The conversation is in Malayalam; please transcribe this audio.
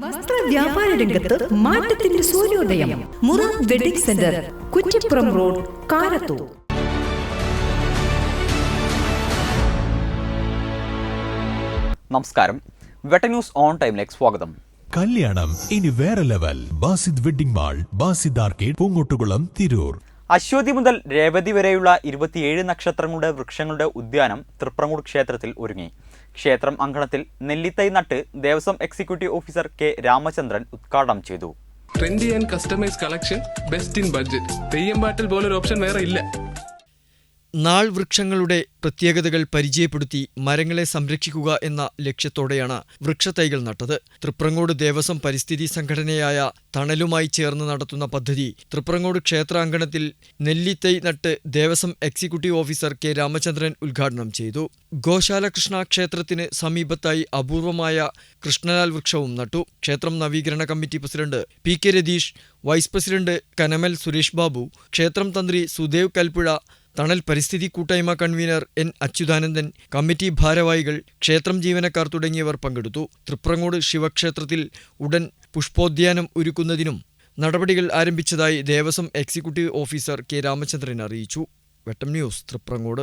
വസ്ത്ര വ്യാപാര രംഗത്ത് മാറ്റത്തിന്റെ സൂര്യോദയം. Mura wedding centre Kuttippuram road Karathur. നമസ്കാരം. വെട്ട ന്യൂസ് ഓൺ ടൈമിലേക്ക് സ്വാഗതം. കല്യാണം ഇനി വേറെ level. Basid wedding mall Basid arcade Poongottukulam Tirur. Ashwathi മുതൽ രേവതി വരെയുള്ള ഇരുപത്തിയേഴ് നക്ഷത്രങ്ങളുടെ വൃക്ഷങ്ങളുടെ ഉദ്യാനം തൃപ്രങ്ങൂർ ക്ഷേത്രത്തിൽ ഒരുങ്ങി. ക്ഷേത്രം അങ്കണത്തിൽ നെല്ലിത്തൈ നട്ട് Devaswom executive officer K Ramachandran ഉദ്ഘാടനം ചെയ്തു. Trendy and customise collection best in budget Theyyam പാട്ടിൽ പോലൊരു ഓപ്ഷൻ വേറെ ഇല്ല. നാൾ വൃക്ഷങ്ങളുടെ പ്രത്യേകതകൾ പരിചയപ്പെടുത്തി മരങ്ങളെ സംരക്ഷിക്കുക എന്ന ലക്ഷ്യത്തോടെയാണ് വൃക്ഷത്തൈകൾ നട്ടത്. തൃപ്രങ്ങോട് ദേവസ്വം പരിസ്ഥിതി സംഘടനയായ തണലുമായി ചേർന്ന് നടത്തുന്ന പദ്ധതി തൃപ്രങ്ങോട് ക്ഷേത്രാങ്കണത്തിൽ നെല്ലിത്തൈ നട്ട് Devaswom executive officer K Ramachandran ഉദ്ഘാടനം ചെയ്തു. ഗോശാല കൃഷ്ണ ക്ഷേത്രത്തിന് സമീപത്തായി അപൂർവമായ കൃഷ്ണലാൽ വൃക്ഷവും നട്ടു. ക്ഷേത്രം നവീകരണ committee president P K Ratheesh vice president കനമൽ Suresh Babu ക്ഷേത്രം തന്ത്രി സുദേവ് കൽപ്പുഴ തണൽ പരിസ്ഥിതി കൂട്ടായ്മ കൺവീനർ എൻ അച്യുതാനന്ദൻ കമ്മിറ്റി ഭാരവാഹികൾ ക്ഷേത്രം ജീവനക്കാർ തുടങ്ങിയവർ പങ്കെടുത്തു. തൃപ്രങ്ങോട് ശിവക്ഷേത്രത്തിൽ ഉടൻ പുഷ്പോദ്യാനം ഒരുക്കുന്നതിനും നടപടികൾ ആരംഭിച്ചതായി Devaswom executive officer K Ramachandran അറിയിച്ചു. വെട്ടം ന്യൂസ് തൃപ്രങ്ങോട്.